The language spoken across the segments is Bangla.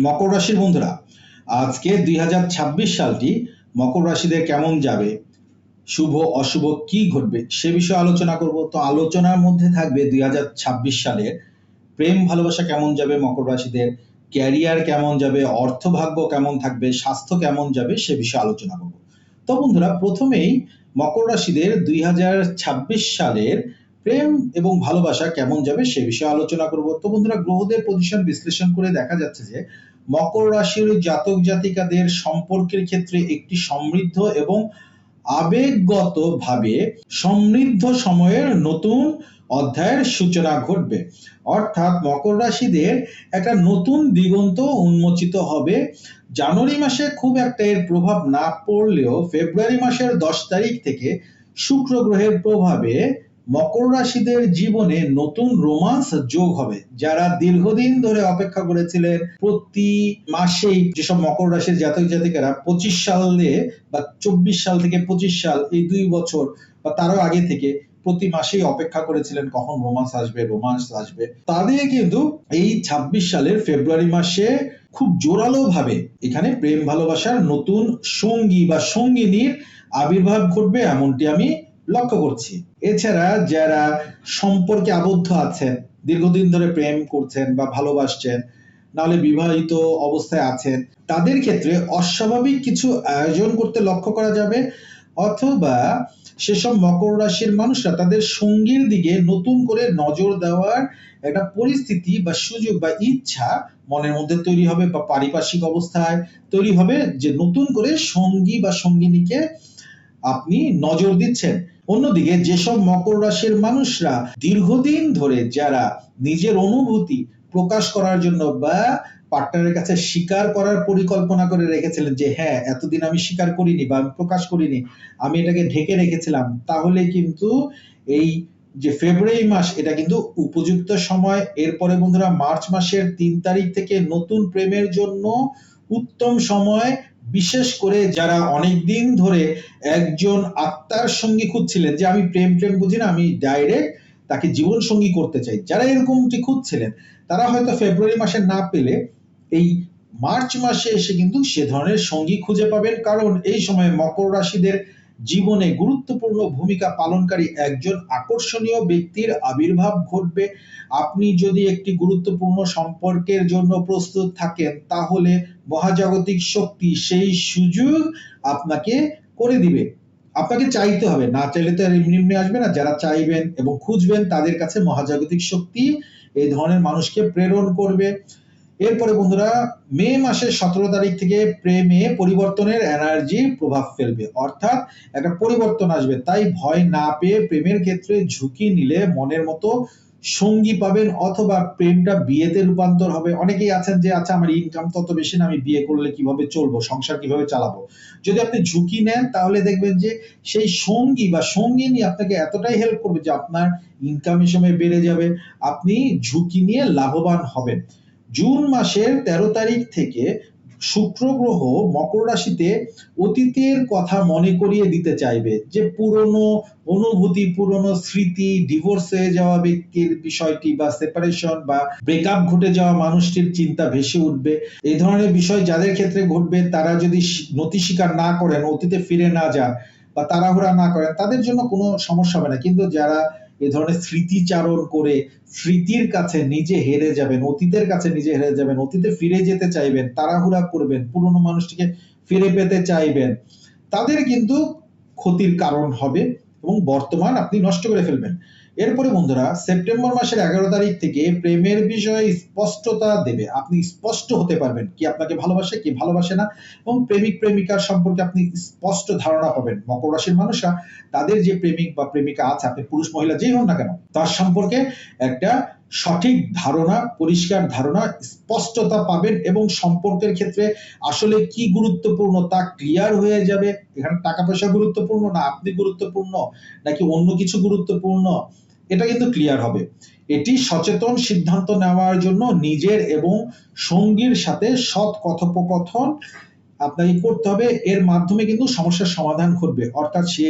মকর রাশির বন্ধুরা, আজকে দুই হাজার ছাব্বিশ সালটি মকর রাশিদের কেমন যাবে, শুভ, অশুভ কি ঘটবে সে বিষয়ে আলোচনা করব। তো আলোচনার মধ্যে থাকবে দুই সালের প্রেম, ভালোবাসা কেমন যাবে মকর রাশিদের, ক্যারিয়ার কেমন যাবে, অর্থভাগ্য কেমন থাকবে, স্বাস্থ্য কেমন যাবে সে বিষয়ে আলোচনা করব। তো বন্ধুরা, প্রথমেই মকর রাশিদের দুই হাজার ছাব্বিশ সালের প্রেম এবং ভালোবাসা কেমন যাবে সে বিষয়ে আলোচনা করব। তো বন্ধুরা, গ্রহদের পজিশন বিশ্লেষণ করে দেখা যাচ্ছে যে মকর রাশির জাতক জাতিকাদের সম্পর্কের ক্ষেত্রে একটি সমৃদ্ধ এবং আবেগগত ভাবে সমৃদ্ধ সময়ের নতুন অধ্যায়ের সূচনা ঘটবে। অর্থাৎ মকর রাশিদের একটা নতুন দিগন্ত উন্মোচিত হবে। জানুয়ারি মাসে খুব একটা এর প্রভাব না পড়লেও ফেব্রুয়ারি মাসের দশ তারিখ থেকে শুক্র গ্রহের প্রভাবে মকর রাশিদের জীবনে নতুন রোমান্স যোগ হবে। যারা দীর্ঘদিন ধরে অপেক্ষা করেছিলেন, প্রতি মাসেই যেসব মকর রাশির জাতক জাতিকারা পঁচিশ সালে বা চব্বিশ সাল থেকে পঁচিশ সাল এই দুই বছর বা তারও আগে থেকে প্রতি মাসেই অপেক্ষা করেছিলেন কখন রোমান্স আসবে রোমান্স আসবে। তাদের কিন্তু এই ২৬ সালের ফেব্রুয়ারি মাসে খুব জোরালো ভাবে এখানে প্রেম ভালোবাসার নতুন সঙ্গী বা সঙ্গিনীর আবির্ভাব ঘটবে, এমনটি আমি লক্ষ্য করছি। এছাড়া যারা সম্পর্কে আবদ্ধ আছেন, দীর্ঘদিন ধরে প্রেম করছেন বা ভালোবাসছেন, নাহলে বিবাহিত অবস্থায় আছেন, তাদের ক্ষেত্রে অস্বাভাবিক কিছু আয়োজন করতে লক্ষ্য করা যাবে। অথবা সেসব মকর রাশির মানুষরা তাদের সঙ্গীর দিকে নতুন করে নজর দেওয়ার একটা পরিস্থিতি বা সুযোগ বা ইচ্ছা মনের মধ্যে তৈরি হবে বা পারিপার্শ্বিক অবস্থায় তৈরি হবে যে নতুন করে সঙ্গী বা সঙ্গিনীকে আপনি নজর দিচ্ছেন। অন্যদিকে যেসব মকর রাশির মানুষরা দীর্ঘদিন ধরে যারা নিজের অনুভূতি প্রকাশ করার জন্য বা পার্টনারের কাছে স্বীকার করার পরিকল্পনা করে রেখেছিলেন যে হ্যাঁ এতদিন আমি স্বীকার করিনি বা আমি প্রকাশ করিনি, আমি এটাকে ঢেকে রেখেছিলাম তাহলে কিন্তু এই যে ফেব্রুয়ারি মাস, এটা কিন্তু উপযুক্ত সময়। এরপরে বন্ধুরা, মার্চ মাসের তিন তারিখ থেকে নতুন প্রেমের জন্য উত্তম সময়। বিশেষ করে যারা অনেক দিন ধরে একজন আত্মার সঙ্গী খুঁজছিলেন, যে আমি প্রেম প্রেম বুঝি না, আমি ডাইরেক্ট তাকে জীবন সঙ্গী করতে চাই। যারা এরকমটি খুঁজছিলেন, তারা হয়তো ফেব্রুয়ারি মাসে না পেলে এই মার্চ মাসে এসে কিন্তু সে ধরনের সঙ্গী খুঁজে পাবেন। কারণ এই সময় মকর রাশিদের জীবনে গুরুত্বপূর্ণ ভূমিকা পালনকারী একজন আকর্ষণীয় ব্যক্তির আবির্ভাব ঘটবে। আপনি যদি একটি গুরুত্বপূর্ণ সম্পর্কের জন্য প্রস্তুত থাকেন, তাহলে মহাজাগতিক শক্তি সেই সুযোগ আপনাকে করে দিবে। আপনাকে চাইতে হবে, না চাইলে তো এমনি এমনি আসবে না। যারা চাইবেন এবং খুঁজবেন, তাদের কাছে মহাজাগতিক শক্তি এই ধরনের মানুষকে প্রেরণ করবে। এরপরে বন্ধুরা, মে মাসের সতেরো তারিখ থেকে প্রেমে পরিবর্তনের এনার্জি প্রভাব ফেলবে। অর্থাৎ একটা পরিবর্তন আসবে। তাই ভয় না পেয়ে প্রেমের ক্ষেত্রে ঝুঁকি নিলে মনের মতো সঙ্গী পাবেন অথবা প্রেমটা বিয়েতে রূপান্তর হবে। অনেকেই আছেন যে আচ্ছা আমার ইনকাম তত বেশি না, আমি বিয়ে করলে কীভাবে চলবো? সংসার কীভাবে চালাবো? যদি আপনি ঝুঁকি নেন, তাহলে দেখবেন যে, সেই সঙ্গী বা সঙ্গিনী আপনাকে এতটাই হেল্প করবে যে, আপনার ইনকাম এই সময় বেড়ে যাবে। আপনি ঝুঁকি নিয়ে লাভবান হবেন। জুন মাসের তেরো তারিখ থেকে শুক্র গ্রহ মকর রাশিতে অতীতের কথা মনে করিয়ে দিতে চাইবে যে পুরনো অনুভূতি, পুরনো স্মৃতি ডিভোর্স হয়ে যাওয়া ব্যক্তির বিষয়টি বা সেপারেশন বা ব্রেকআপ ঘটে যাওয়া মানুষটির চিন্তা ভেসে উঠবে। এই ধরনের বিষয় যাদের ক্ষেত্রে ঘটবে, তারা যদি নথি স্বীকার না করেন, অতীতে ফিরে না যান বা তাড়াহুড়া না করেন, তাদের জন্য কোনো সমস্যা হবে না। কিন্তু যারা এ ধরনের স্মৃতিচারণ করে স্মৃতির কাছে নিজে হেরে যাবেন, অতীতের কাছে নিজে হেরে যাবেন, অতীতে ফিরে যেতে চাইবেন, তাড়াহুড়া করবেন, পুরনো মানুষটিকে ফিরে পেতে চাইবেন। তাদের কিন্তু ক্ষতির কারণ হবে এবং বর্তমান আপনি নষ্ট করে ফেলবেন। এরপরে বন্ধুরা, সেপ্টেম্বর মাসের এগারো তারিখ থেকে প্রেমের বিষয়ে স্পষ্টতা দেবে। আপনি স্পষ্ট হতে পারবেন কি আপনাকে ভালোবাসে, কি ভালোবাসে না, এবং প্রেমিক, প্রেমিকার সম্পর্কে আপনি স্পষ্ট ধারণা পাবেন। মকর রাশির মানুষরা, তাদের যে প্রেমিক বা প্রেমিকা আছে, আপনি পুরুষ, মহিলা, যেই হন না কেন, তার সম্পর্কে একটা সঠিক ধারণা, পরিষ্কার ধারণা, স্পষ্টতা পাবেন এবং সম্পর্কের ক্ষেত্রে আসলে কি গুরুত্বপূর্ণ তা ক্লিয়ার হয়ে যাবে। এখানে টাকা পয়সা গুরুত্বপূর্ণ না আপনি গুরুত্বপূর্ণ নাকি অন্য কিছু গুরুত্বপূর্ণ, এটা কিন্তু ক্লিয়ার হবে। এটি সচেতন সিদ্ধান্ত নেওয়ার জন্য নিজের এবং সঙ্গীর সাথে সৎ কথোপকথন আপনাকে করতে হবে। এর মাধ্যমে কিন্তু সমস্যার সমাধান ঘটবে। অর্থাৎ সে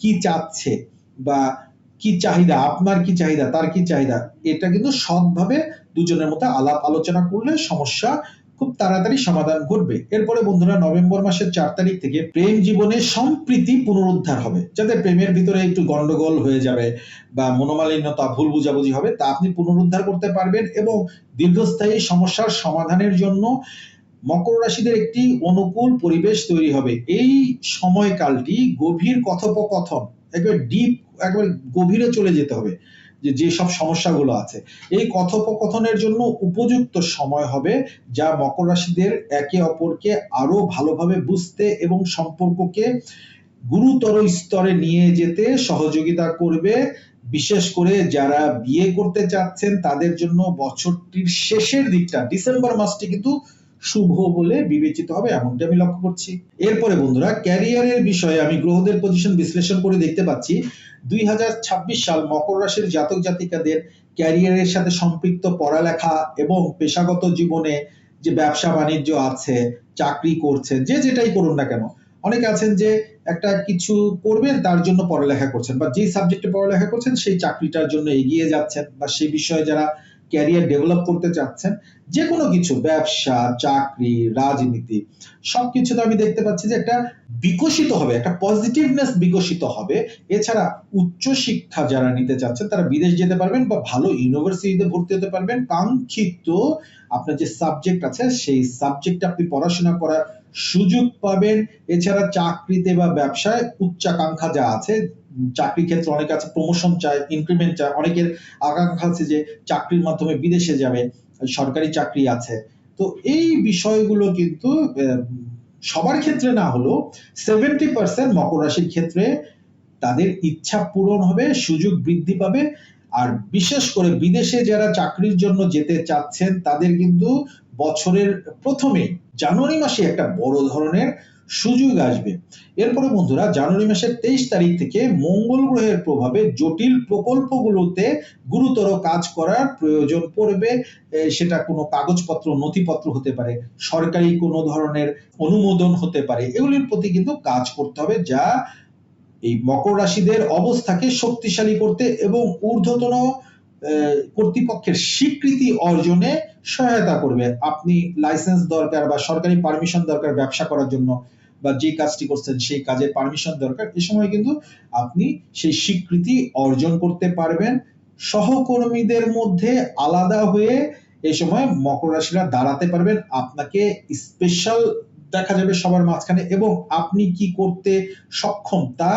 কি চাচ্ছে বা কি চাহিদা, আপনার কি চাহিদা, তার কি চাহিদা, এটা কিন্তু সৎভাবে দুজনের মধ্যে আলাপ আলোচনা করলে সমস্যা খুব তাড়াতাড়ি সমাধান ঘটবে। এরপরে বন্ধুরা, নভেম্বর মাসের চার তারিখ থেকে প্রেম জীবনে সম্প্রীতি পুনরুদ্ধার হবে। যাদের প্রেমের ভিতরে একটু গন্ডগোল হয়ে যাবে বা মনোমালিন্যতা, ভুল বুঝাবুঝি হবে, তা আপনি পুনরুদ্ধার করতে পারবেন এবং দীর্ঘস্থায়ী সমস্যার সমাধানের জন্য মকর রাশিদের একটি অনুকূল পরিবেশ তৈরি হবে। এই সময়কালটি গভীর কথোপকথন একবার ডিপ একবার গভীরে চলে যেতে হবে যে যেসব সমস্যাগুলো আছে। এই কথোপকথনের জন্য উপযুক্ত সময় হবে যা মকর রাশিদের একে অপরকে আরও ভালোভাবে বুঝতে এবং সম্পর্ককে গুরুতর স্তরে নিয়ে যেতে সহযোগিতা করবে। বিশেষ করে যারা বিয়ে করতে চাচ্ছেন, তাদের জন্য বছরটির শেষের দিকটা, ডিসেম্বর মাসটি কিন্তু শুভ বলে বিবেচিত হবে এমনটি আমি লক্ষ্য করছি। এরপরে বন্ধুরা ক্যারিয়ারের বিষয়ে আমি গ্রহদের পজিশন বিশ্লেষণ করে দেখতে পাচ্ছি। দুই হাজার ছাব্বিশ সাল মকর রাশির জাতক জাতিকাদের ক্যারিয়ারের সাথে সম্পৃক্ত পড়ালেখা এবং পেশাগত জীবনে যে ব্যবসা বাণিজ্য আছে, চাকরি করছেন যে যেটাই করুন না কেন, অনেকে আছেন যে একটা কিছু করবেন তার জন্য পড়ালেখা করছেন বা যেই সাবজেক্টে পড়ালেখা করছেন সেই চাকরিটার জন্য এগিয়ে যাচ্ছেন বা সেই বিষয়ে যারা ক্যারিয়ার ডেভেলপ করতে চাচ্ছেন যে কোনো কিছু, ব্যবসা, চাকরি, রাজনীতি সবকিছুতে আমি দেখতে পাচ্ছি যে একটা বিকশিত হবে, একটা পজিটিভনেস বিকশিত হবে। এছাড়া উচ্চ শিক্ষা যারা নিতে চাচ্ছেন, তারা বিদেশ যেতে পারবেন বা ভালো ইউনিভার্সিটিতে ভর্তি হতে পারবেন। কাঙ্ক্ষিত আপনার যে সাবজেক্ট আছে, সেই সাবজেক্টে আপনি পড়াশোনা করার সুযোগ পাবেন। এছাড়া চাকরিতে বা ব্যবসায় উচ্চাকাঙ্ক্ষা যা আছে চাকরি ক্ষেত্রে অনেকে আছে প্রমোশন চায় ইনক্রিমেন্ট চায়। অনেকের আকাঙ্ক্ষা আছে যে চাকরির মাধ্যমে বিদেশে যাবে, সরকারি চাকরি আছে। তো এই বিষয়গুলো কিন্তু সবার ক্ষেত্রে না হলেও সেভেন্টি পার্সেন্ট মকর রাশির ক্ষেত্রে তাদের ইচ্ছা পূরণ হবে, সুযোগ বৃদ্ধি পাবে। আর বিশেষ করে বিদেশে যারা চাকরির জন্য যেতে চাচ্ছেন, তাদের কিন্তু বছরের প্রথমে জানুয়ারি মাসে একটা বড় ধরনের সুযোগ আসবে। এরপরে বন্ধুরা, জানুয়ারি মাসের তেইশ তারিখ থেকে মঙ্গল গ্রহের প্রভাবে জটিল প্রকল্পগুলোতে গুরুতর কাজ করার প্রয়োজন পড়বে। সেটা কোনো কাগজপত্র, নথিপত্র হতে পারে, সরকারি কোনো ধরনের অনুমোদন হতে পারে, এগুলির প্রতি কিন্তু কাজ করতে হবে যা এই মকর রাশিদের অবস্থাকে শক্তিশালী করতে এবং ঊর্ধ্বতন কর্তৃপক্ষের স্বীকৃতি অর্জনে সহায়তা করবে। আপনি লাইসেন্স দরকার বা সরকারি পারমিশন দরকার ব্যবসা করার জন্য বা যে কাজটি করছেন সেই কাজের পারমিশন দরকার, এ সময় কিন্তু আপনি সেই স্বীকৃতি অর্জন করতে পারবেন। সহকর্মীদের মধ্যে আলাদা হয়ে এই সময় মকর রাশিরা দাঁড়াতে পারবেন। আপনাকে স্পেশাল দেখা যাবে সবার মাঝখানে এবং আপনি কি করতে সক্ষম তা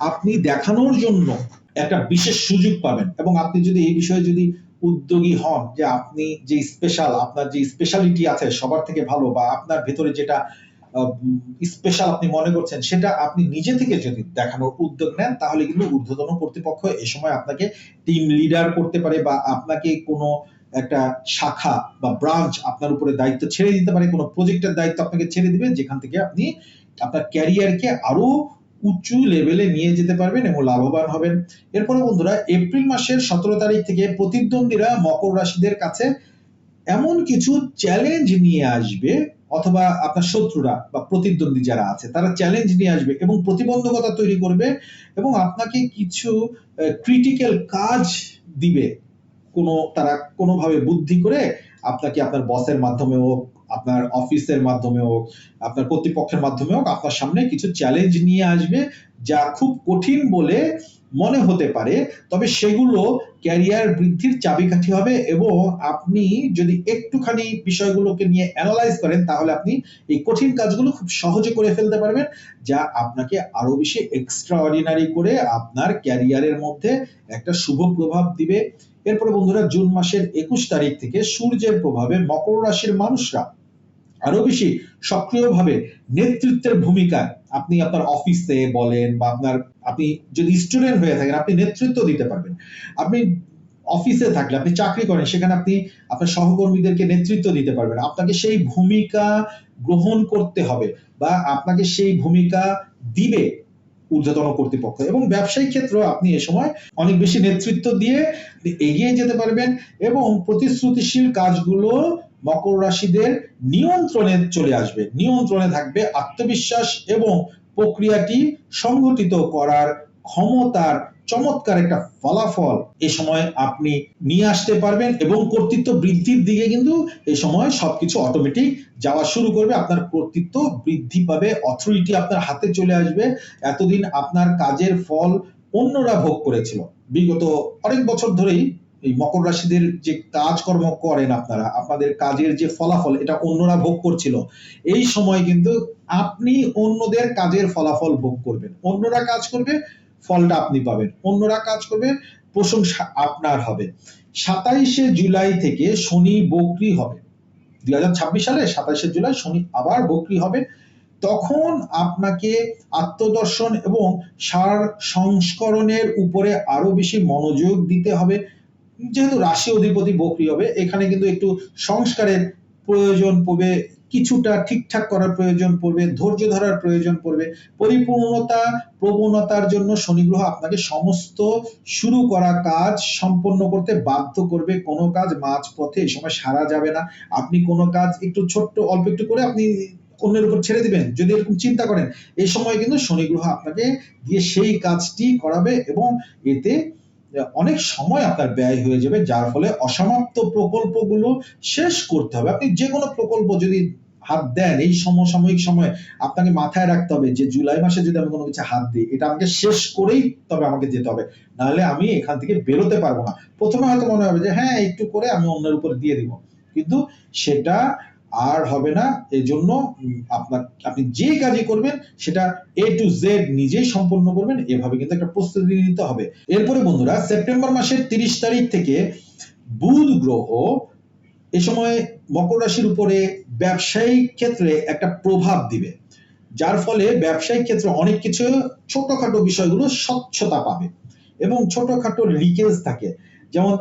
আপনি দেখানোর জন্য একটা বিশেষ সুযোগ পাবেন। এবং আপনি যদি এই বিষয়ে যদি উদ্যোগী হন যে আপনি যে স্পেশাল আপনার যে স্পেশালিটি আছে সবার থেকে ভালো বা আপনার ভেতরে যেটা স্পেশাল আপনি মনে করছেন, সেটা আপনি নিজে থেকে যদি দেখানোর উদ্যোগ নেন, তাহলে কিন্তু ঊর্ধ্বতন কর্তৃপক্ষ এ সময় আপনাকে টিম লিডার করতে পারে বা আপনাকে কোনো একটা শাখা বা ব্রাঞ্চ আপনার উপরে দায়িত্ব ছেড়ে দিতে পারে, কোনো প্রজেক্টের দায়িত্ব আপনাকে ছেড়ে দিবে, যেখান থেকে আপনি আপনার ক্যারিয়ারকে আরও উঁচু লেভেলে নিয়ে যেতে পারবেন এবং লাভবান হবেন। এরপরে বন্ধুরা, এপ্রিল মাসের সতেরো তারিখ থেকে প্রতিদ্বন্দ্বীরা মকর রাশিদের কাছে এমন কিছু চ্যালেঞ্জ নিয়ে আসবে, অথবা আপনার শত্রুরা বা প্রতিদ্বন্দ্বী যারা আছে, তারা চ্যালেঞ্জ নিয়ে আসবে এবং প্রতিবন্ধকতা তৈরি করবে এবং আপনাকে কিছু ক্রিটিক্যাল কাজ দিবে। কোনো, তারা কোনোভাবে বুদ্ধি করে আপনাকে আপনার বসের মাধ্যমে হোক আপনার অফিসের মাধ্যমে হোক, আপনার কর্তৃপক্ষের মাধ্যমে হোক, আপনার সামনে কিছু চ্যালেঞ্জ নিয়ে আসবে যা খুব কঠিন বলে মনে হতে পারে। তবে সেগুলো ক্যারিয়ার বৃদ্ধির চাবিকাঠি হবে এবং আপনি যদি একটুখানি বিষয়গুলোকে নিয়ে অ্যানালাইজ করেন, তাহলে আপনি এই কঠিন কাজগুলো খুব সহজে করে ফেলতে পারবেন, যা আপনাকে আরও বেশি এক্সট্রা অর্ডিনারি করে আপনার ক্যারিয়ারের মধ্যে একটা শুভ প্রভাব দিবে। এরপরে বন্ধুরা, জুন মাসের একুশ তারিখ থেকে সূর্যের প্রভাবে মকর রাশির মানুষরা আরও বেশি সক্রিয়ভাবে নেতৃত্বের ভূমিকায় আপনি আপনার অফিসে বলেন বা আপনার, আপনি যদি স্টুডেন্ট হয়ে থাকেন, আপনি নেতৃত্ব দিতে পারবেন। আপনি অফিসে থাকলে, আপনি চাকরি করেন, সেখানে আপনি আপনার সহকর্মীদেরকে নেতৃত্ব দিতে পারবেন। আপনাকে সেই ভূমিকা গ্রহণ করতে হবে বা আপনাকে সেই ভূমিকা দিবে ঊর্ধ্বতন কর্তৃপক্ষ। এবং ব্যবসায়িক ক্ষেত্রেও আপনি এ সময় অনেক বেশি নেতৃত্ব দিয়ে এগিয়ে যেতে পারবেন এবং প্রতিশ্রুতিশীল কাজগুলো মকর রাশিদের নিয়ন্ত্রণে চলে আসবে। নিয়ন্ত্রণে থাকবে আত্মবিশ্বাস এবং প্রক্রিয়াটি সংগঠিত করার ক্ষমতার চমৎকার একটা ফলাফল এ সময় আপনি নিয়ে আসতে পারবেন এবং কর্তৃত্ব বৃদ্ধির দিকে কিন্তু এই সময় সবকিছু অটোমেটিক যাওয়া শুরু করবে। আপনার কর্তৃত্ব বৃদ্ধি পাবে অথরিটি আপনার হাতে চলে আসবে। এতদিন আপনার কাজের ফল অন্যরা ভোগ করেছিল। বিগত অনেক বছর ধরেই এই মকর রাশিদের যে কাজকর্ম করেন আপনারা, আপনাদের কাজের যে ফলাফল, এটা অন্যরা ভোগ করছিল। এই সময় কিন্তু আপনি অন্যদের কাজের ফলাফল ভোগ করবেন। অন্যরা কাজ করবে ফলটা আপনি পাবেন। অন্যরা কাজ করবে, প্রশংসা আপনার হবে। সাতাইশে জুলাই থেকে শনি বকরি হবে। দুই হাজার ছাব্বিশ সালে সাতাইশে জুলাই শনি আবার বকরি হবে। তখন আপনাকে আত্মদর্শন এবং সার সংস্করণের উপরে আরও বেশি মনোযোগ দিতে হবে। যেহেতু রাশি অধিপতি বকরি হবে, এখানে কিন্তু একটু সংস্কারের প্রয়োজন পড়বে কিছুটা ঠিকঠাক করার প্রয়োজন পড়বে, ধৈর্য ধরার প্রয়োজন পড়বে। পরিপূর্ণতা, প্রবণতার জন্য শনি গ্রহ আপনাকে সমস্ত শুরু করা কাজ সম্পন্ন করতে বাধ্য করবে। কোনো কাজ মাঝ পথে এই সময় সারা যাবে না। আপনি কোনো কাজ একটু ছোট্ট, অল্প একটু করে আপনি অন্যের উপর ছেড়ে দিবেন। যদি এরকম চিন্তা করেন এই সময় কিন্তু শনি গ্রহ আপনাকে দিয়ে সেই কাজটি করাবে এবং এতে অনেক সময় আপনার ব্যয় হয়ে যাবে, যার ফলে অসমাপ্ত প্রকল্পগুলো শেষ করতে হবে। আপনি যে কোনো প্রকল্প যদি হাত দেন, এই সমসাময়িক সময়ে আপনাকে মাথায় রাখতে হবে যে জুলাই মাসে যদি আমি কোনো কিছু হাত দিই, এটা আমাকে শেষ করেই তবে আমাকে যেতে হবে। নাহলে আমি এখান থেকে বেরোতে পারব না। প্রথমে হয়তো মনে হবে যে হ্যাঁ একটু করে আমি অন্যের উপর দিয়ে দিব। কিন্তু সেটা আর হবে না এজন্য উম, আপনার আপনি যে কাজই করবেন সেটা এ টু জেড নিজেই সম্পন্ন করবেন এভাবে কিন্তু একটা প্রস্তুতি নিতে হবে। এরপরে বন্ধুরা সেপ্টেম্বর মাসের তিরিশ তারিখ থেকে বুধ গ্রহ এ সময় মকর রাশির উপরে ব্যবসায়িক ক্ষেত্রে একটা প্রভাব দিবে। যার ফলে ব্যবসায়িক ক্ষেত্রে অনেক কিছু ছোটখাটো বিষয়গুলো স্বচ্ছতা পাবে এবং ছোটখাটো লিকেজ থাকে। যেমন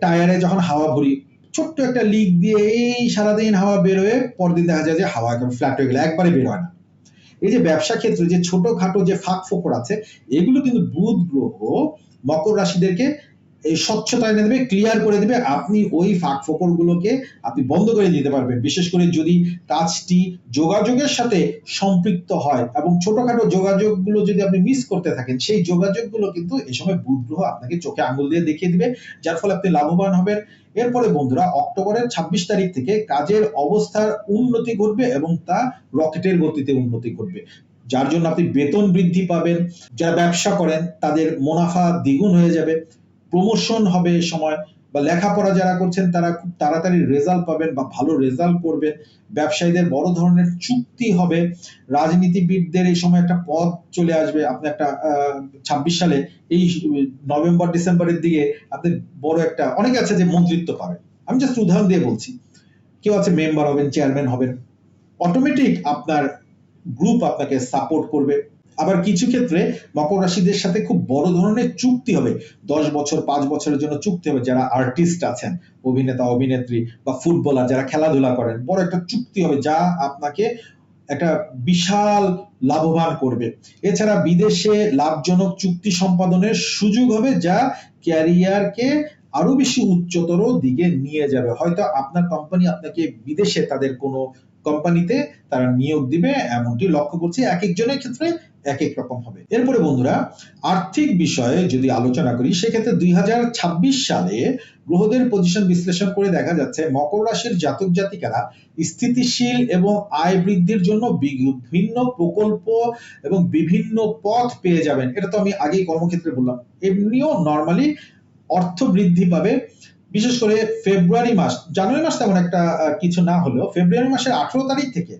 টায়ারে যখন হাওয়া ভরি ছোট্ট একটা লিক দিয়ে এই সারাদিন হাওয়া বেরোয়, পরদিন দেখা যায় যে হাওয়া একদম ফ্ল্যাট হয়ে গেলে, একবারে বের হয় না। এই যে ব্যবসা ক্ষেত্রে যে ছোটখাটো যে ফাঁক ফোকর আছে, এগুলো কিন্তু বুধ গ্রহ মকর রাশিদেরকে এই স্বচ্ছতা এনে দেবে ক্লিয়ার করে দেবে, আপনি ওই ফাঁক ফোকর গুলোকে আপনি বন্ধ করে দিতে পারবেন। বিশেষ করে যদি কাজটি যোগাযোগের সাথে সম্পৃক্ত হয় এবং ছোটখাটো যোগাযোগগুলো যদি আপনি মিস করতে থাকেন, সেই যোগাযোগগুলো কিন্তু এই সময় বুধ গ্রহ আপনাকে চোখে আঙুল দিয়ে দেখিয়ে দিবে, যার ফলে আপনি লাভবান হবেন। এরপরে বন্ধুরা, অক্টোবরের ছাব্বিশ তারিখ থেকে কাজের অবস্থার উন্নতি ঘটবে এবং তা রকেটের গতিতে উন্নতি ঘটবে। যার জন্য আপনি বেতন বৃদ্ধি পাবেন, যারা ব্যবসা করেন, তাদের মুনাফা দ্বিগুণ হয়ে যাবে। প্রমোশন হবে এ সময়, বা লেখাপড়া যারা করছেন তারা খুব তাড়াতাড়ি রেজাল্ট পাবেন বা ভালো রেজাল্ট করবেন ব্যবসায়ীদের বড় ধরনের চুক্তি হবে। রাজনীতিবিদদের এই সময় একটা পদ চলে আসবে। আপনি একটা ছাব্বিশ সালে এই নভেম্বর, ডিসেম্বরের দিকে আপনি বড় একটা, অনেকে আছে যে মন্ত্রিত্ব পাবেন। আমি জাস্ট উদাহরণ দিয়ে বলছি। কেউ আছে মেম্বার হবেন চেয়ারম্যান হবেন। অটোমেটিক আপনার গ্রুপ আপনাকে সাপোর্ট করবে। আবার কিছু ক্ষেত্রে মকর রাশিদের সাথে খুব বড় ধরনের চুক্তি হবে। দশ বছর, পাঁচ বছরের জন্য চুক্তি হবে যারা আর্টিস্ট আছেন, অভিনেতা, অভিনেত্রী বা ফুটবলার যারা খেলাধুলা করেন। বড় একটা চুক্তি হবে যা আপনাকে একটা বিশাল লাভবান করবে। এছাড়া বিদেশে লাভজনক চুক্তি সম্পাদনের সুযোগ হবে যা ক্যারিয়ারকে আরও বেশি উচ্চতর দিকে নিয়ে যাবে। হয়তো আপনার কোম্পানি আপনাকে বিদেশে তাদের কোনো কোম্পানিতে তারা নিয়োগ দিবে, এমনটি লক্ষ্য করছি। এক একজনের ক্ষেত্রে এক এক রকম হবে। এরপরে বন্ধুরা, আর্থিক বিষয়ে যদি আলোচনা করি, সেক্ষেত্রে দুই সালে গ্রহদের পজিশন বিশ্লেষণ করে দেখা যাচ্ছে, মকর রাশির জাতক জাতিকারা স্থিতিশীল এবং আয় বৃদ্ধির জন্য বিভিন্ন প্রকল্প এবং বিভিন্ন পথ পেয়ে যাবেন। এটা তো আমি আগেই কর্মক্ষেত্রে বললাম। এমনিও নর্মালি অর্থ বৃদ্ধি পাবে, বিশেষ করে ফেব্রুয়ারি মাস। জানুয়ারি মাস তেমন একটা কিছু না হলেও, ফেব্রুয়ারি মাসের আঠারো তারিখ থেকে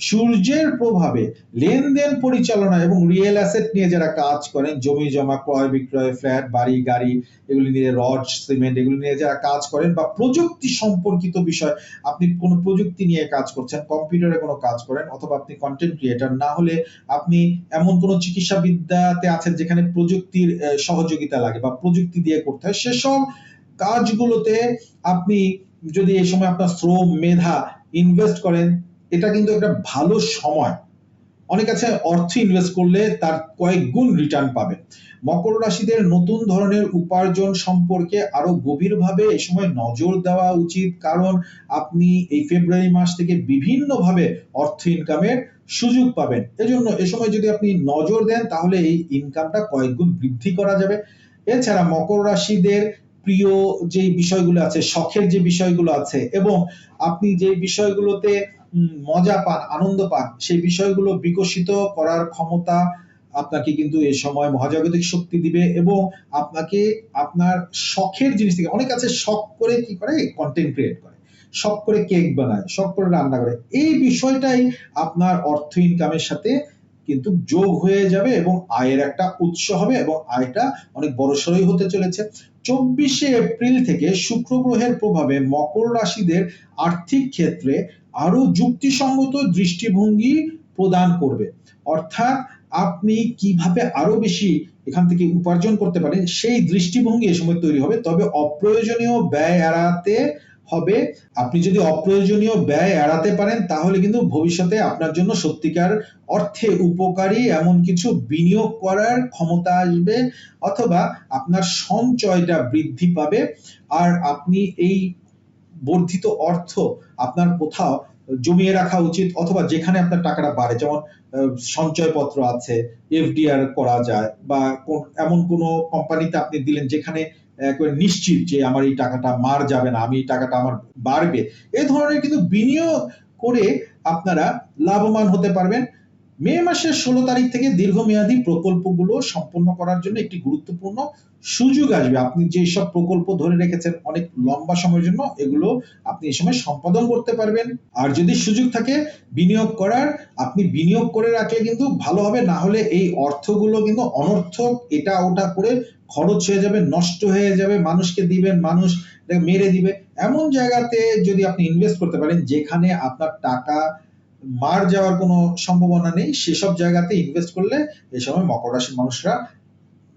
সূর্যের প্রভাবে লেনদেন পরিচালনা এবং রিয়েল অ্যাসেট নিয়ে যারা কাজ করেন, জমি জমা, ক্রয় বিক্রয় ফ্ল্যাট বাড়ি, গাড়ি, এগুলি নিয়ে রড, সিমেন্ট, এগুলি নিয়ে যারা কাজ করেন বা প্রযুক্তি সম্পর্কিত বিষয়, আপনি কোনো প্রযুক্তি নিয়ে কাজ করছেন কম্পিউটারে কোনো কাজ করেন অথবা আপনি কন্টেন্ট ক্রিয়েটার না হলে আপনি এমন কোনো চিকিৎসা বিদ্যাতে আছেন যেখানে প্রযুক্তির সহযোগিতা লাগে বা প্রযুক্তি দিয়ে করতে হয়, সেসব কাজগুলোতে আপনি যদি এই সময় আপনার শ্রম মেধা ইনভেস্ট করেন এটা কিন্তু একটা ভালো সময়। অনেক আছে অর্থ ইনভেস্ট করলে তার কয়েক গুণ রিটার্ন পাবে। মকর রাশিদের নতুন ধরনের উপার্জন সম্পর্কে আরও গভীরভাবে এই সময় নজর দেওয়া উচিত, কারণ আপনি এই ফেব্রুয়ারি মাস থেকে বিভিন্নভাবে অর্থ ইনকামের সুযোগ পাবেন। এজন্য এ সময় যদি আপনি নজর দেন, তাহলে এই ইনকামটা কয়েক গুণ বৃদ্ধি করা যাবে। এছাড়া মকর রাশিদের প্রিয় যে বিষয়গুলো আছে, শখের যে বিষয়গুলো আছে, এবং আপনি যে বিষয়গুলোতে মজা পান, আনন্দ পান, সেই বিষয়গুলো বিকশিত করার ক্ষমতা আপনাকে কিন্তু এই সময় মহাজাগতিক শক্তি দিবে এবং আপনাকে আপনার শখের জিনিস থেকে, অনেক আছে শখ করে কি করে? কন্টেন্ট ক্রিয়েট করে। শখ করে কেক বানায়, শখ করে রান্না করে। এই বিষয়টাই আপনার অর্থ ইনকামের সাথে কিন্তু যোগ হয়ে যাবে এবং আয়ের একটা উৎস হবে এবং আয়টা অনেক বড়সড়ই হতে চলেছে। চব্বিশে এপ্রিল থেকে শুক্র গ্রহের প্রভাবে মকর রাশিদের আর্থিক ক্ষেত্রে আরও যুক্তিসঙ্গত দৃষ্টিভঙ্গি প্রদান করবে। অর্থাৎ আপনি কীভাবে আরও বেশি এখান থেকে উপার্জন করতে পারেন, সেই দৃষ্টিভঙ্গি এ সময় তৈরি হবে। তবে অপ্রয়োজনীয় ব্যয় এড়াতে হবে। আপনি যদি অপ্রয়োজনীয় ব্যয় এড়াতে পারেন, তাহলে কিন্তু ভবিষ্যতে আপনার জন্য সত্যিকার অর্থে উপকারী এমন কিছু বিনিয়োগ করার ক্ষমতা আসবে, অথবা আপনার সঞ্চয়টা বৃদ্ধি পাবে। আর আপনি এই বর্ধিত অর্থ আপনার কোথাও জমিয়ে রাখা উচিত অথবা যেখানে আপনার টাকাটা বাড়ে, যেমন সঞ্চয়পত্র আছে, এফডিআর করা যায় বা এমন কোন কোম্পানিতে আপনি দিলেন যেখানে নিশ্চিত যে আমার এই টাকাটা মার যাবে না, আমি এই টাকাটা আমার বাড়বে, এ ধরনের কিন্তু বিনিয়োগ করে আপনারা লাভবান হতে পারবেন। মে মাসের ষোলো তারিখ থেকে দীর্ঘমেয়াদী প্রকল্পগুলো সম্পন্ন করার জন্য একটি গুরুত্বপূর্ণ সুযোগ আসবে। আপনি যে সব প্রকল্প ধরে রেখেছেন অনেক লম্বা সময়ের জন্য, এগুলো আপনি এই সময় সম্পাদন করতে পারবেন। আর যদি সুযোগ থাকে বিনিয়োগ করার, আপনি বিনিয়োগ করে রাখলে কিন্তু ভালো হবে। না হলে এই অর্থগুলো কিন্তু অনর্থক, এটা ওটা করে খরচ হয়ে যাবে, নষ্ট হয়ে যাবে। মানুষকে দিবেন, মানুষ মেরে দিবে। এমন জায়গাতে যদি আপনি ইনভেস্ট করতে পারেন, যেখানে আপনার টাকা মার যাওয়ার কোনো সম্ভাবনা নেই, সেসব জায়গাতে ইনভেস্ট করলে এই সময় মকর রাশির মানুষরা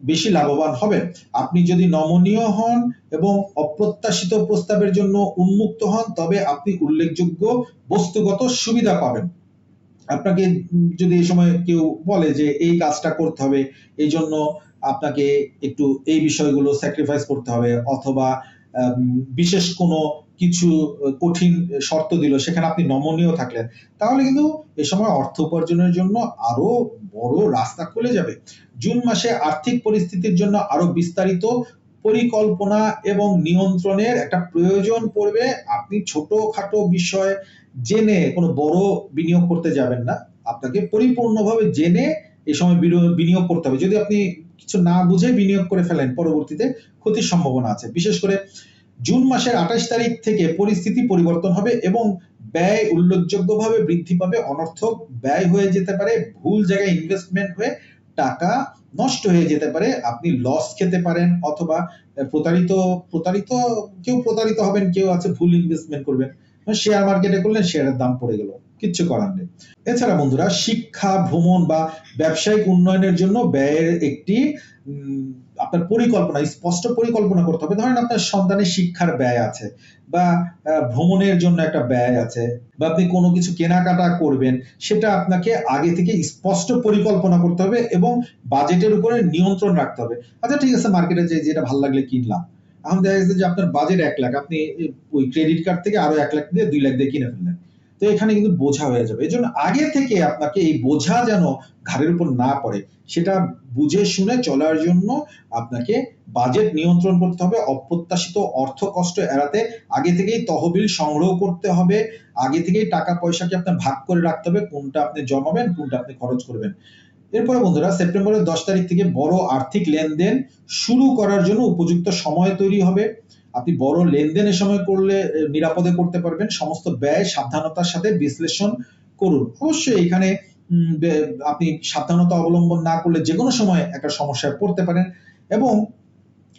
বেশি লাভবান হবে আপনি যদি নমনীয় হন এবং অপ্রত্যাশিত প্রস্তাবের জন্য উন্মুক্ত হন, তবে আপনি উল্লেখযোগ্য বস্তুগত সুবিধা পাবেন। আপনাকে যদি এই সময় কেউ বলে যে এই কাজটা করতে হবে, এই জন্য আপনাকে একটু এই বিষয়গুলো স্যাক্রিফাইস করতে হবে, অথবা বিশেষ কোনো কিছু কঠিন শর্ত দিল, সেখানে আপনি নমনীয় থাকলেন, তাহলে কিন্তু এ সময় অর্থ উপার্জনের জন্য আরও বড় রাস্তা খুলে যাবে। জুন মাসে আর্থিক পরিস্থিতির জন্য আরও বিস্তারিত পরিকল্পনা এবং নিয়ন্ত্রণের একটা প্রয়োজন পড়বে। আপনি ছোটখাটো বিষয় জেনে কোনো বড় বিনিয়োগ করতে যাবেন না। আপনাকে পরিপূর্ণভাবে জেনে এই সময় বিনিয়োগ করতে হবে। যদি আপনি কিছু না বুঝে বিনিয়োগ করে ফেলেন, পরবর্তীতে ক্ষতির সম্ভাবনা আছে। বিশেষ করে জুন মাসের আঠাশ তারিখ থেকে পরিস্থিতি পরিবর্তন হবে এবং ব্যয় উল্লেখযোগ্যভাবে বৃদ্ধি পাবে। অনর্থক ব্যয় হয়ে যেতে পারে, ভুল জায়গায় ইনভেস্টমেন্ট হয়ে টাকা নষ্ট হয়ে যেতে পারে। আপনি লস খেতে পারেন অথবা প্রতারিত প্রতারিত, কেউ প্রতারিত হবেন, কেউ আছে ভুল ইনভেস্টমেন্ট করবেন। শেয়ার মার্কেটে করলেন শেয়ারের দাম পড়ে গেল। কিচ্ছু করার নেই। এছাড়া বন্ধুরা, শিক্ষা, ভ্রমণ বা ব্যবসায়িক উন্নয়নের জন্য ব্যয়ের একটি আপনার পরিকল্পনা স্পষ্ট পরিকল্পনা করতে হবে। ধরেন আপনার সন্তানের শিক্ষার ব্যয় আছে বা ভ্রমণের জন্য একটা ব্যয় আছে বা আপনি কোনো কিছু কেনাকাটা করবেন, সেটা আপনাকে আগে থেকে স্পষ্ট পরিকল্পনা করতে হবে এবং বাজেটের উপরে নিয়ন্ত্রণ রাখতে হবে। আচ্ছা ঠিক আছে, মার্কেটে যে, যেটা ভালো লাগলে কিনলাম। এখন দেখা গেছে যে, আপনার বাজেট এক লাখ, আপনি ওই ক্রেডিট কার্ড থেকে আরও এক লাখ দিয়ে দুই লাখ দিয়ে কিনে ফেললেন। তো এখানে কিন্তু বোঝা হয়ে যাবে। এই জন্য আগে থেকে আপনাকে এই বোঝা যেন ঘাড়ের উপর না পড়ে, সেটা বুঝে শুনে চলার জন্য আপনাকে বাজেট নিয়ন্ত্রণ করতে হবে, অপ্রত্যাশিত অর্থ কষ্ট এড়াতে। আগে থেকেই তহবিল সংগ্রহ করতে হবে, আগে থেকেই টাকা পয়সাকে আপনার ভাগ করে রাখতে হবে, কোনটা আপনি জমাবেন, কোনটা আপনি খরচ করবেন। এরপরে বন্ধুরা, সেপ্টেম্বরের দশ তারিখ থেকে বড় আর্থিক লেনদেন শুরু করার জন্য উপযুক্ত সময় তৈরি হবে। আপনি বড় লেনদেনের সময় করলে নিরাপদে করতে পারবেন। সমস্ত ব্যয়, সাবধানতার সাথে বিশ্লেষণ করুন। অবশ্যই এখানে আপনি সাবধানতা অবলম্বন না করলে যে কোনো সময় একটা সমস্যায় পড়তে পারেন এবং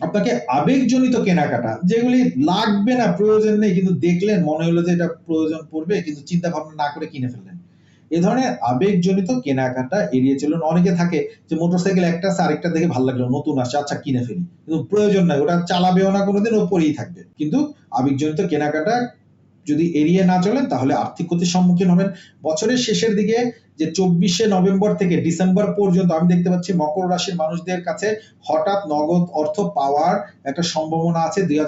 আপনাকে আবেগজনিত কেনাকাটা, যেগুলি লাগবে না, প্রয়োজন নেই, কিন্তু দেখলেন, মনে হলো যে এটা প্রয়োজন পড়বে, কিন্তু চিন্তা ভাবনা না করে কিনে ফেললেন। এ ধরনের আবেগজনিত কেনাকাটা এড়িয়ে চলুন। অনেকে থাকে যে মোটরসাইকেল একটা আছে, আরেকটা দেখে ভালো লাগল, নতুন আসছে আচ্ছা কিনে ফেলি। কিন্তু প্রয়োজন নাই, ওটা চালাবেও না কোনোদিন ও পরেই থাকবে। কিন্তু আবেগজনিত কেনাকাটা যদি এড়িয়ে না চলেন, তাহলে আর্থিক ক্ষতির সম্মুখীন হবেন। বছরের শেষের দিকে যে চব্বিশে নভেম্বর থেকে ডিসেম্বর পর্যন্ত আমি দেখতে পাচ্ছি মকর রাশির মানুষদের কাছে হঠাৎ নগদ অর্থ পাওয়ার একটা সম্ভাবনা আছে। দুই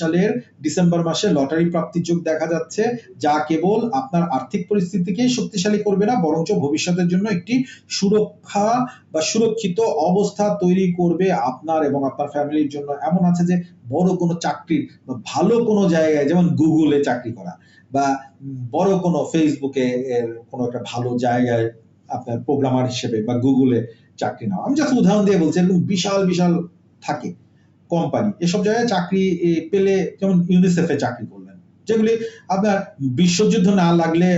সালের ডিসেম্বর মাসে লটারি প্রাপ্তির যোগ দেখা যাচ্ছে, যা কেবল আপনার আর্থিক পরিস্থিতিকেই শক্তিশালী করবে না, বরঞ্চ ভবিষ্যতের জন্য একটি সুরক্ষা বা সুরক্ষিত অবস্থা তৈরি করবে আপনার এবং আপনার ফ্যামিলির জন্য। এমন আছে যে বড় কোনো চাকরির বা ভালো কোনো জায়গায় যেমন গুগলে চাকরি করা। বা বড় কোনো ফেসবুকে কোনো একটা ভালো জায়গায় আপনার প্রোগ্রামার হিসেবে বা গুগলে চাকরি নাও আমি জাস্ট উদাহরণ দিয়ে বলছি, এরকম বিশাল বিশাল থাকে কোম্পানি এসব জায়গায় চাকরি পেলে যেমন ইউনিসেফে চাকরি করলেন, যেগুলি আপনার বিশ্বযুদ্ধ না লাগলে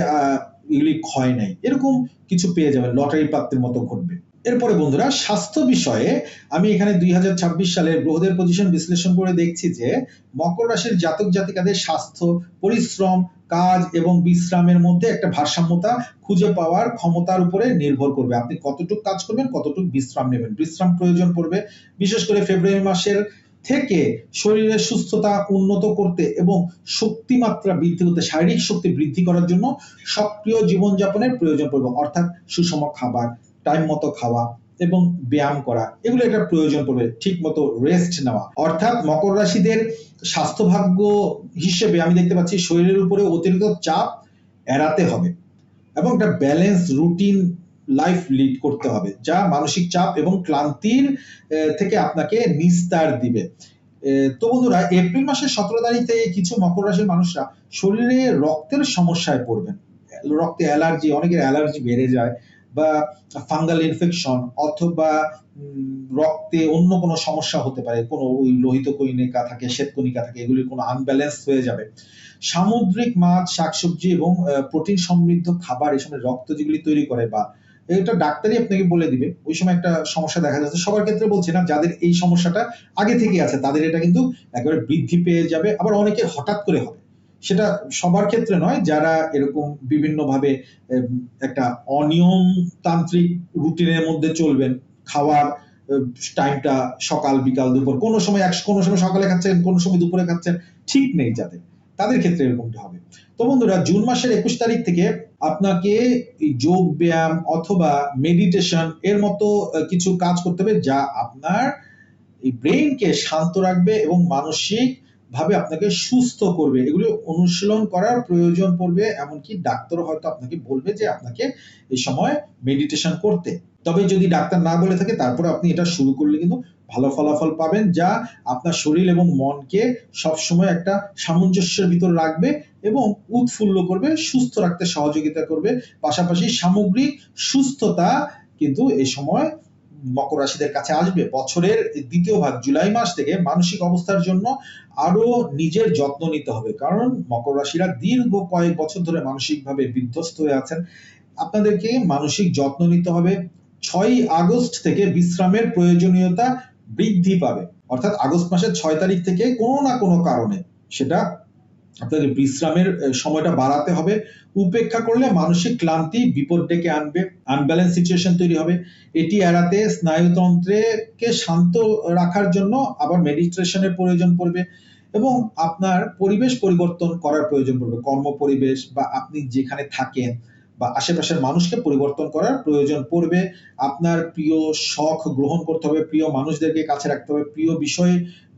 এগুলি ক্ষয় নেই। এরকম কিছু পেয়ে যাবেন, লটারি প্রাপ্তির মতো ঘটবে। এরপরে বন্ধুরা, স্বাস্থ্য বিষয়ে আমি এখানে দুই হাজার ছাব্বিশ সালের গ্রহদের পজিশন বিশ্লেষণ করে দেখছি যে, মকর রাশির জাতক জাতিকাদের স্বাস্থ্য, পরিশ্রম, কাজ এবং বিশ্রামের মধ্যে একটা ভারসাম্যতা খুঁজে পাওয়ার ক্ষমতার উপরে নির্ভর করবে। আপনি কতটুকু কাজ করবেন, কতটুকু বিশ্রাম নেবেন। বিশ্রাম প্রয়োজন পড়বে, বিশেষ করে ফেব্রুয়ারি মাসের থেকে শরীরের সুস্থতা উন্নত করতে এবং শক্তিমাত্রা বৃদ্ধি করতে, শারীরিক শক্তি বৃদ্ধি করার জন্য সক্রিয় জীবনযাপনের প্রয়োজন পড়বে। অর্থাৎ সুষম খাবার টাইম মতো খাওয়া এবং ব্যায়াম করা, এগুলো একটা প্রয়োজন পড়বে, ঠিক মতো রেস্ট নেওয়া। অর্থাৎ মকর রাশিদের স্বাস্থ্য ভাগ্য হিসেবে আমি দেখতে পাচ্ছি শরীরের উপরে অতিরিক্ত চাপ এড়াতে হবে এবং একটা ব্যালেন্স রুটিন লাইফ লিড করতে হবে, যা মানসিক চাপ এবং ক্লান্তির থেকে আপনাকে নিস্তার দিবে। তো বন্ধুরা, এপ্রিল মাসের সতেরো তারিখ কিছু মকর রাশির মানুষরা শরীরে রক্তের সমস্যায় পড়বেন। রক্তে অ্যালার্জি, অনেকের অ্যালার্জি বেড়ে যায় বা ফাঙ্গাল ইনফেকশন অথবা রক্তে অন্য কোনো সমস্যা হতে পারে, কোনো ওই লোহিত কণিকা থাকে শ্বেতকণিকা থাকে, এগুলির কোনো আনব্যালেন্স হয়ে যাবে। সামুদ্রিক মাছ, শাকসবজি এবং প্রোটিন সমৃদ্ধ খাবার, এই সময় রক্ত যেগুলি তৈরি করে বা, এটা ডাক্তারই আপনাকে বলে দিবে। ওই সময় একটা সমস্যা দেখা যাচ্ছে। সবার ক্ষেত্রে বলছি না, যাদের এই সমস্যাটা আগে থেকে আছে, তাদের এটা কিন্তু একেবারে বৃদ্ধি পেয়ে যাবে। আবার অনেকের হঠাৎ করে হবে। সেটা সবার ক্ষেত্রে নয়, যারা এরকম বিভিন্নভাবে একটা অনিয়মতান্ত্রিক রুটিনের মধ্যে চলবেন, খাওয়ার টাইমটা সকাল, বিকাল, দুপুর, কোনো সময় এক, কোনো সময় সকালে খাচ্ছেন, কোনো সময় দুপুরে খাচ্ছেন, ঠিক নেই যাদের। তাদের ক্ষেত্রে এরকমটা হবে। তো বন্ধুরা, জুন মাসের একুশ তারিখ থেকে আপনাকে যোগ ব্যায়াম অথবা মেডিটেশন এর মতো কিছু কাজ করতে হবে যা আপনার এই ব্রেইনকে শান্ত রাখবে এবং মানসিক ভাবে আপনাকে সুস্থ করবে। এগুলো অনুশীলন করার প্রয়োজন পড়বে, এমনকি ডাক্তারও হয়তো আপনাকে বলবে যে আপনাকে এই সময় মেডিটেশন করতে। তবে যদি ডাক্তার না বলে থাকে, তারপরে আপনি এটা শুরু করলে কিন্তু ভালো ফলাফল পাবেন, যা আপনার শরীর এবং মনকে সবসময় একটা সামঞ্জস্যের ভিতর রাখবে এবং উৎফুল্ল করবে, সুস্থ রাখতে সহযোগিতা করবে। পাশাপাশি সামগ্রিক সুস্থতা কিন্তু এই সময় মকর রাশিদের কাছে আসবে। বছরের দ্বিতীয় ভাগ জুলাই মাস থেকে মানসিক অবস্থার জন্য আরও নিজের যত্ন নিতে হবে। কারণ মকর রাশিরা দীর্ঘ কয়েক বছর ধরে মানসিকভাবে বিধ্বস্ত হয়ে আছেন। আপনাদেরকে মানসিক যত্ন নিতে হবে। ছয় আগস্ট থেকে বিশ্রামের প্রয়োজনীয়তা বৃদ্ধি পাবে। অর্থাৎ আগস্ট মাসের ছয় তারিখ থেকে কোনো না কোনো কারণে সেটা আপনাকে বিশ্রামের সময়টা বাড়াতে হবে। উপেক্ষা করলে মানসিক ক্লান্তি বিপদ ডেকে আনবে আনব্যালেন্স সিচুয়েশন তৈরি হবে। এটি এড়াতে স্নায়ুতন্ত্রকে শান্ত রাখার জন্য আবার মেডিটেশনের প্রয়োজন পড়বে এবং আপনার পরিবেশ পরিবর্তন করার প্রয়োজন পড়বে। কর্ম পরিবেশ বা আপনি যেখানে থাকেন বা আশেপাশের মানুষকে পরিবর্তন করার প্রয়োজন পড়বে। আপনার প্রিয় শখ গ্রহণ করতে হবে, প্রিয় মানুষদেরকে কাছে রাখতে হবে, প্রিয়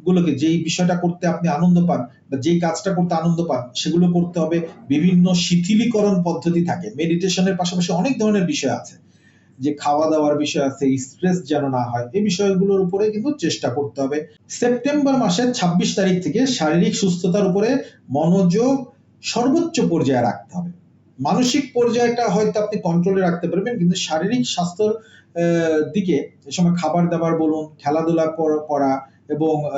বিষয়গুলোকে যেই বিষয়টা করতে আপনি আনন্দ পান বা যেই কাজটা করতে আনন্দ পান, সেগুলো করতে হবে বিভিন্ন শিথিলীকরণ পদ্ধতি থাকে। মেডিটেশনের পাশাপাশি অনেক ধরনের বিষয় আছে। যে খাওয়া দাওয়ার বিষয় আছে স্ট্রেস যেন না হয়, এই বিষয়গুলোর উপরে কিন্তু চেষ্টা করতে হবে। সেপ্টেম্বর মাসের ২৬ তারিখ থেকে শারীরিক সুস্থতার উপরে মনোযোগ সর্বোচ্চ পর্যায়ে রাখতে হবে। মানসিক পর্যায়টা হয়তো আপনি কন্ট্রোলে রাখতে পারবেন, কিন্তু শারীরিক স্বাস্থ্যর দিকে এ সময় খাবার দাবার বলুন, খেলাধুলা করা এবং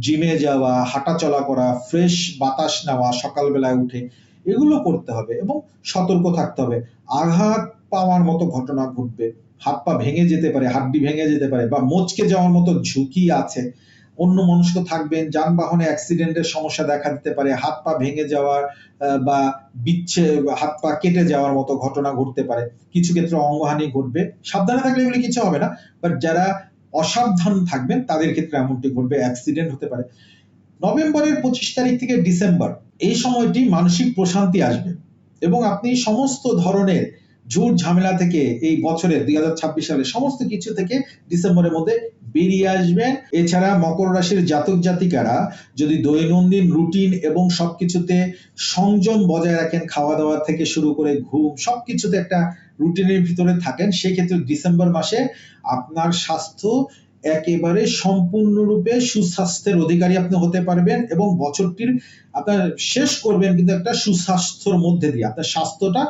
জিমে যাওয়া, হাঁটা চলা করা ফ্রেশ বাতাস নেওয়া, সকালবেলায় উঠে, এগুলো করতে হবে এবং সতর্ক থাকতে হবে। আঘাত পাওয়ার মতো ঘটনা ঘটবে। হাত পা ভেঙে যেতে পারে, হাড্ডি ভেঙে যেতে পারে বা মচকে যাওয়ার মতো ঝুঁকি আছে। অন্য মনস্ক থাকবেন, যানবাহনে অ্যাক্সিডেন্টের সমস্যা দেখা দিতে পারে, হাত পা ভেঙে যাওয়ার বা বিচ্ছে, হাত পা কেটে যাওয়ার মতো ঘটনা ঘটতে পারে। কিছু ক্ষেত্রে অঙ্গহানি ঘটবে। সাবধানে থাকলে এগুলি কিছু হবে না বাট যারা অসাবধান থাকবেন, তাদের ক্ষেত্রে এমনটি ঘটবে অ্যাক্সিডেন্ট হতে পারে। নভেম্বরের পঁচিশ তারিখ থেকে ডিসেম্বর, এই সময়টি মানসিক প্রশান্তি আসবে এবং আপনি সমস্ত ধরনের ঝুট ঝামেলা থেকে এই বছরে দুই হাজার ছাব্বিশ সালে সমস্ত কিছু থেকে ডিসেম্বরের মধ্যে বেরিয়ে আসবেন। এছাড়া মকর রাশির জাতক জাতিকারা যদি দৈনন্দিন রুটিন এবং সবকিছুতে সংযম বজায় রাখেন খাওয়া দাওয়া থেকে শুরু করে ঘুম, সবকিছুতে একটা রুটিনের ভিতরে থাকেন, সেক্ষেত্রে ডিসেম্বর মাসে আপনার স্বাস্থ্য একেবারে সম্পূর্ণরূপে সুস্বাস্থ্যের অধিকারী আপনি হতে পারবেন এবং বছরটির আপনার শেষ করবেন কিন্তু একটা সুস্বাস্থ্যর মধ্যে দিয়ে, আপনার স্বাস্থ্যটা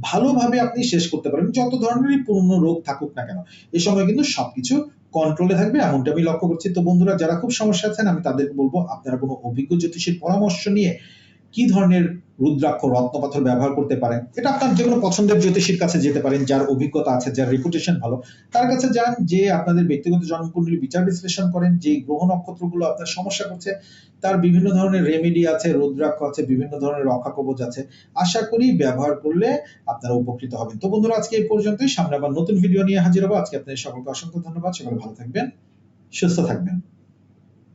ভালোভাবে আপনি শেষ করতে পারেন, যত ধরনেরই পূর্ণ রোগ থাকুক না কেন। এ সময় কিন্তু সবকিছু কন্ট্রোলে থাকবে, এমনটা আমি লক্ষ্য করছি। তো বন্ধুরা, যারা খুব সমস্যা আছেন, আমি তাদেরকে বলব, আপনারা কোনো অভিজ্ঞ জ্যোতিষীর পরামর্শ নিয়ে কি ধরনের রুদ্রাক্ষ রত্নপাথর ব্যবহার করতে পারেন। এটা আপনার যে কোনো পছন্দের জ্যোতিষীর কাছে যেতে পারেন, যার অভিজ্ঞতা আছে, যার রেপুটেশন ভালো। তার কাছে যান যে আপনাদের ব্যক্তিগত জন্মকুণ্ডলী বিচার বিশ্লেষণ করেন যে গ্রহ নক্ষত্রগুলো আপনার সমস্যা করছে, তার বিভিন্ন ধরনের রেমেডি আছে, রুদ্রাক্ষ আছে, বিভিন্ন ধরনের রক্ষা কবচ আছে। আশা করি ব্যবহার করলে আপনারা উপকৃত হবেন। তো বন্ধুরা, আজকে এই পর্যন্তই। সামনে আবার নতুন ভিডিও নিয়ে হাজির হব। আজকে আপনাদের সকলকে অসংখ্য ধন্যবাদ। সকলে ভালো থাকবেন, সুস্থ থাকবেন।